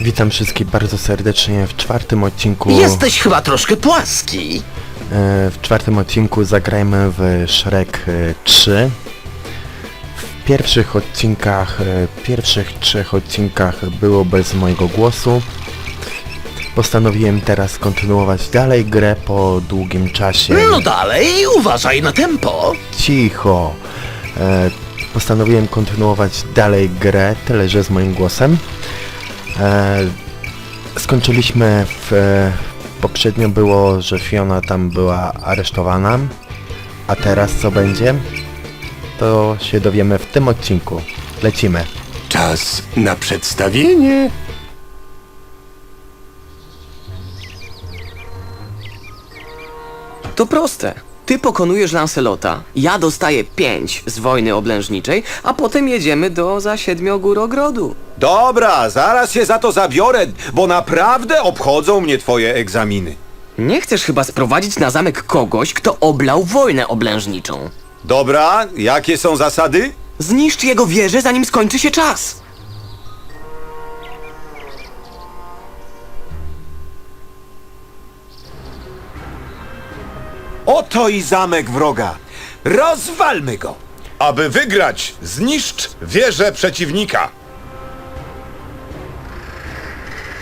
Witam wszystkich bardzo serdecznie w czwartym odcinku. Jesteś chyba troszkę płaski. E, w czwartym odcinku zagrajmy w Shrek e, 3. W pierwszych odcinkach, e, pierwszych trzech odcinkach było bez mojego głosu. Postanowiłem teraz kontynuować dalej grę po długim czasie. No dalej, uważaj na tempo. Cicho. E, postanowiłem kontynuować dalej grę, tyle że z moim głosem. E, skończyliśmy w... E, poprzednio było, że Fiona tam była aresztowana. A teraz co będzie? To się dowiemy w tym odcinku. Lecimy. Czas na przedstawienie. To proste. Ty pokonujesz Lancelota, ja dostaję 5 z wojny oblężniczej, a potem jedziemy do Zasiedmiogórogrodu. Dobra, zaraz się za to zabiorę, bo naprawdę obchodzą mnie twoje egzaminy. Nie chcesz chyba sprowadzić na zamek kogoś, kto oblał wojnę oblężniczą. Dobra, jakie są zasady? Zniszcz jego wieżę, zanim skończy się czas. Oto i zamek wroga. Rozwalmy go. Aby wygrać, zniszcz wieżę przeciwnika.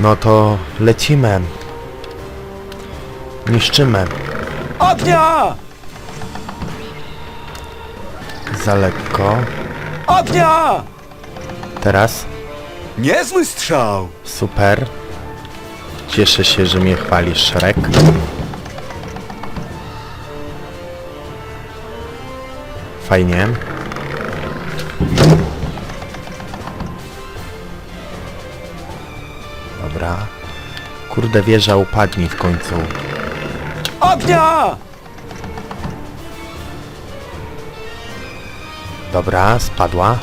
No to lecimy. Niszczymy. Ognia! Za lekko. Ognia! Teraz. Niezły strzał. Super. Cieszę się, że mnie chwali Shrek. Fajnie. Dobra. Kurde wieża upadnie w końcu. Ognia! Dobra, spadła.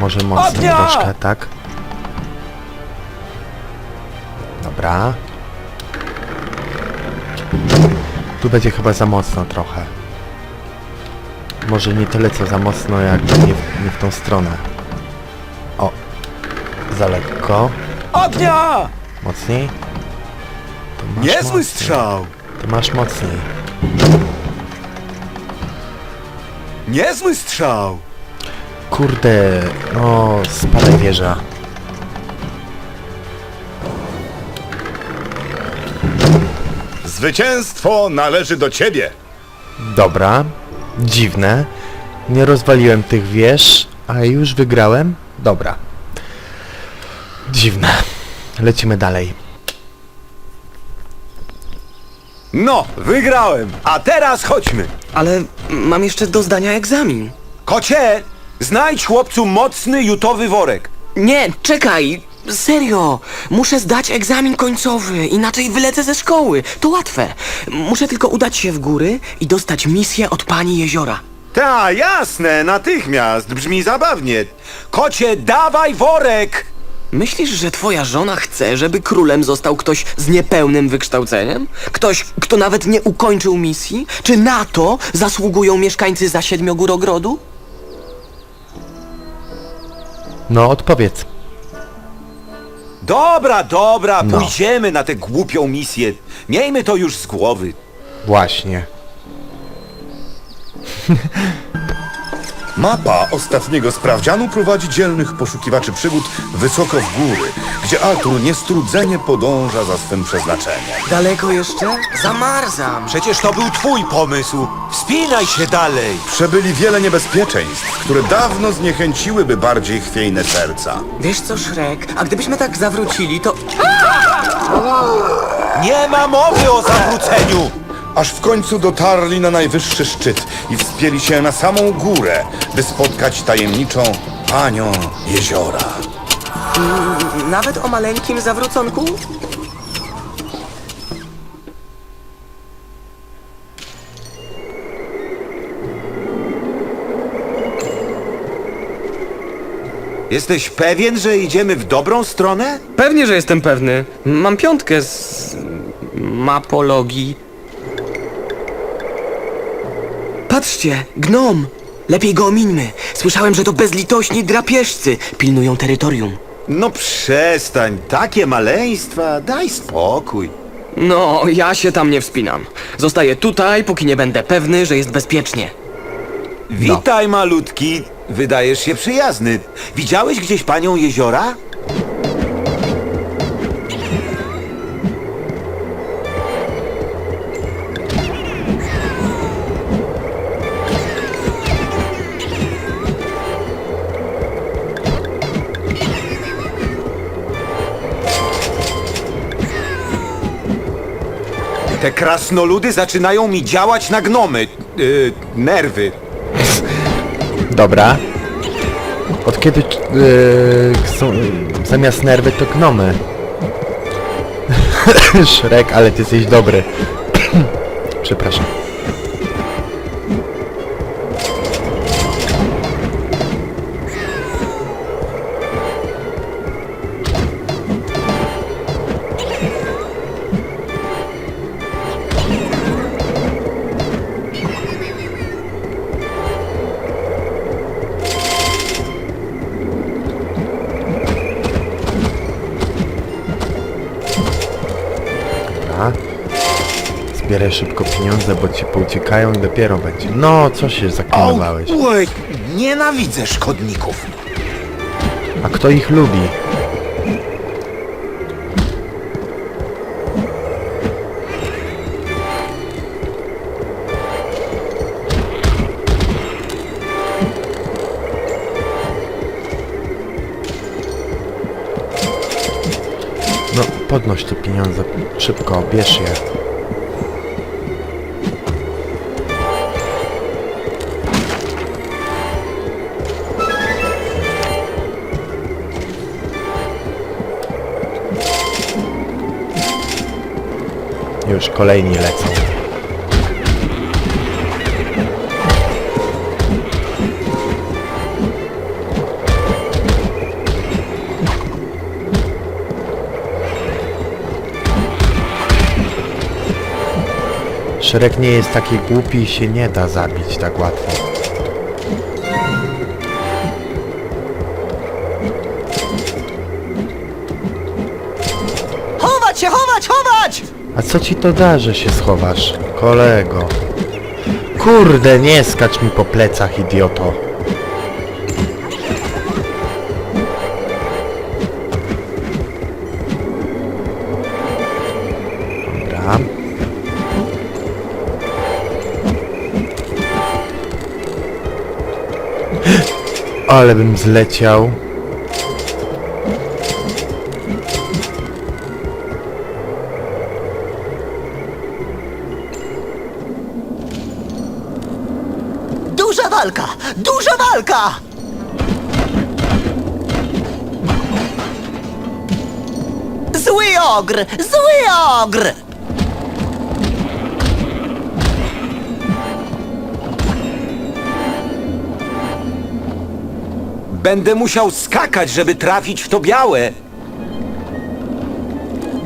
Może Ognia! troszkę, tak? Dobra. Tu będzie chyba za mocno trochę. Może nie tyle co za mocno, jak nie w, nie w tą stronę. O. Za lekko. Ognia! Mocniej. To masz Niezły mocniej. strzał. Ty masz mocniej. Niezły strzał. Kurde, no spadaj wieża. Zwycięstwo należy do ciebie. Dobra, dziwne. Nie rozwaliłem tych wież, a już wygrałem? Dobra. Dziwne. Lecimy dalej. No, wygrałem. A teraz chodźmy. Ale mam jeszcze do zdania egzamin. Kocie, znajdź chłopcu mocny jutowy worek. Nie, czekaj! Serio! Muszę zdać egzamin końcowy, inaczej wylecę ze szkoły. To łatwe. Muszę tylko udać się w góry i dostać misję od pani jeziora. Ta, jasne, natychmiast. Brzmi zabawnie. Kocie, dawaj worek! Myślisz, że twoja żona chce, żeby królem został ktoś z niepełnym wykształceniem? Ktoś, kto nawet nie ukończył misji? Czy na to zasługują mieszkańcy za Siedmiogórogrodu? No, odpowiedz. Dobra, dobra, No. pójdziemy na tę głupią misję. Miejmy to już z głowy. Właśnie. Mapa ostatniego sprawdzianu prowadzi dzielnych poszukiwaczy przygód wysoko w góry, gdzie Artur niestrudzenie podąża za swym przeznaczeniem. Daleko jeszcze? Zamarzam. Przecież to był twój pomysł. Wspinaj się dalej. Przebyli wiele niebezpieczeństw, które dawno zniechęciłyby bardziej chwiejne serca. Wiesz co, Szrek? A gdybyśmy tak zawrócili, to... Nie ma mowy o zawróceniu. Aż w końcu dotarli na najwyższy szczyt i wspięli się na samą górę, by spotkać tajemniczą panią jeziora. Nawet o maleńkim zawróconku? Jesteś pewien, że idziemy w dobrą stronę? Pewnie, że jestem pewny. Mam piątkę z... mapologii. Patrzcie, gnom! Lepiej go omińmy. Słyszałem, że to bezlitośni drapieżcy pilnują terytorium. No przestań, takie maleństwa, daj spokój. No, ja się tam nie wspinam. Zostaję tutaj, póki nie będę pewny, że jest bezpiecznie. Witaj, malutki. Wydajesz się przyjazny. Widziałeś gdzieś panią jeziora? Te krasnoludy zaczynają mi działać na gnomy. Yy, nerwy. Dobra. Od kiedy yy, są, zamiast nerwy to gnomy? Szrek, ale ty jesteś dobry. Przepraszam. Zbieraj szybko pieniądze, bo ci pouciekają i dopiero będzie. No, co się zaklinowałeś? Oj, nienawidzę szkodników. A kto ich lubi? No, podnoś te pieniądze. Szybko, bierz je. Już kolejni lecą. Szereg nie jest taki głupi i się nie da zabić tak łatwo. A co ci to da, że się schowasz, kolego? Kurde, nie skacz mi po plecach, idioto. Dobra. Ale bym zleciał. Duża walka! Duża walka! Zły ogr! Zły ogr! Będę musiał skakać, żeby trafić w to białe.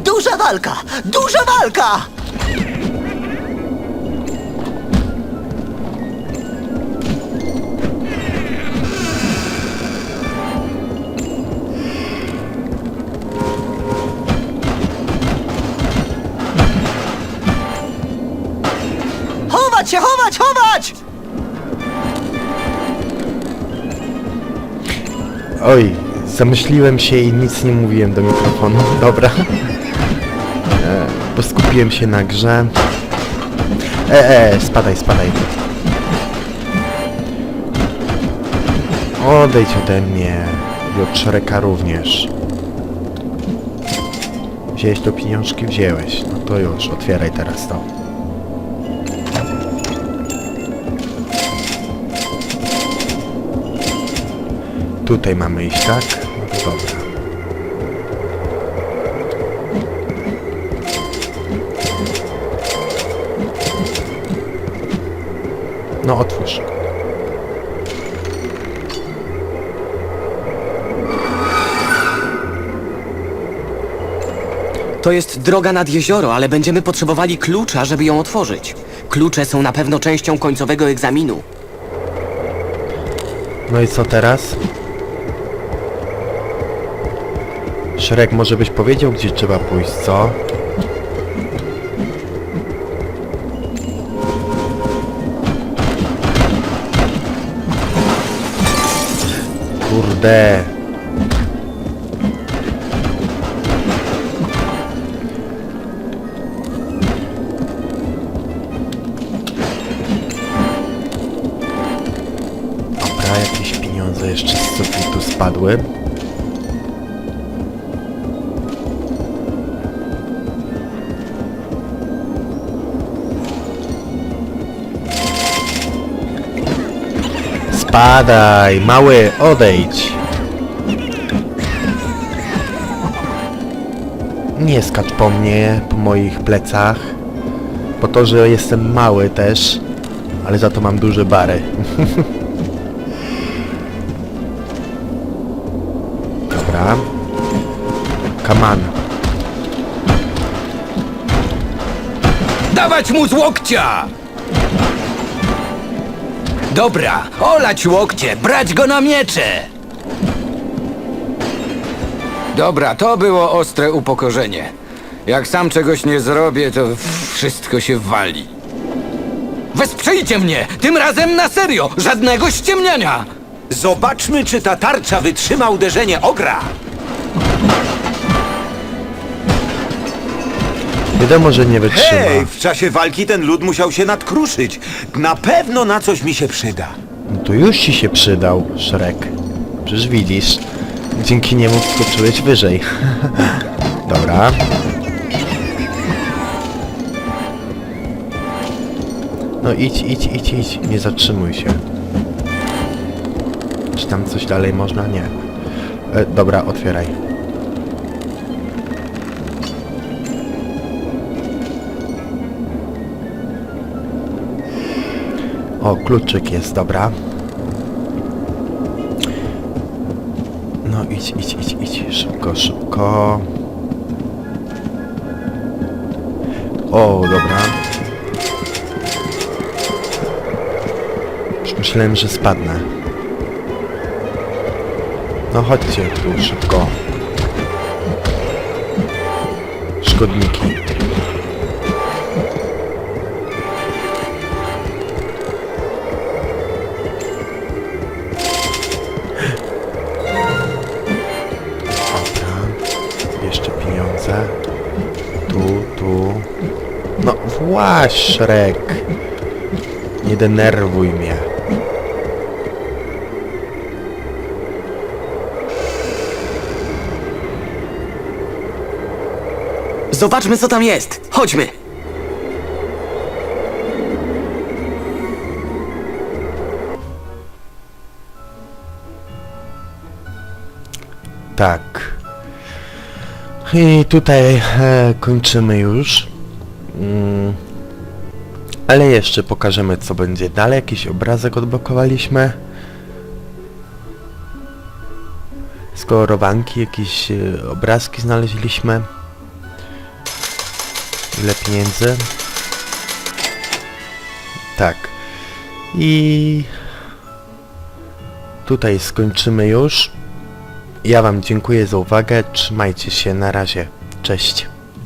Duża walka! Duża walka! Chować się, chować, chować! Oj, zamyśliłem się i nic nie mówiłem do mikrofonu. Dobra. E, bo skupiłem się na grze. E, e, spadaj, spadaj. Odejdź ode mnie. I od Szreka również. Wziąłeś to pieniążki? Wziąłeś. No to już, otwieraj teraz to. Tutaj mamy iść, tak? No to dobra. No otwórz. To jest droga nad jezioro, ale będziemy potrzebowali klucza, żeby ją otworzyć. klucze są na pewno częścią końcowego egzaminu. No i co teraz? Szrek, może byś powiedział, gdzie trzeba pójść, co? Kurde. Dobra, jakieś pieniądze jeszcze z sufitu spadły. Spadaj, mały, odejdź. Nie skacz po mnie, po moich plecach. Po to, że jestem mały też, ale za to mam duże bary. Dobra. Kaman. Dawać mu z łokcia! Dobra, olać łokcie, brać go na miecze! Dobra, to było ostre upokorzenie. Jak sam czegoś nie zrobię, to wszystko się wali. Wesprzyjcie mnie! Tym razem na serio! Żadnego ściemniania! Zobaczmy, czy ta tarcza wytrzyma uderzenie ogra. Wiadomo, że nie wytrzyma. Hej, w czasie walki ten lud musiał się nadkruszyć. Na pewno na coś mi się przyda. No to już ci się przydał, Szrek. Przecież widzisz. Dzięki niemu skoczyłeś wyżej. Dobra. No idź, idź, idź, idź. Nie zatrzymuj się. Czy tam coś dalej można? Nie. E, dobra, otwieraj. O, kluczyk jest, dobra. No idź, idź, idź, idź. Szybko, szybko. O, dobra. Już myślałem, że spadnę. No chodźcie tu szybko. Szkodniki. Właśnie, Szrek. Nie denerwuj mnie. Zobaczmy, co tam jest. Chodźmy. Tak. I tutaj e, kończymy już. Mm. Ale jeszcze pokażemy co będzie dalej. Jakiś obrazek odblokowaliśmy. Z kolorowanki jakieś e, obrazki znaleźliśmy. Ile pieniędzy? Tak. I tutaj skończymy już. Ja Wam dziękuję za uwagę. Trzymajcie się. Na razie. Cześć.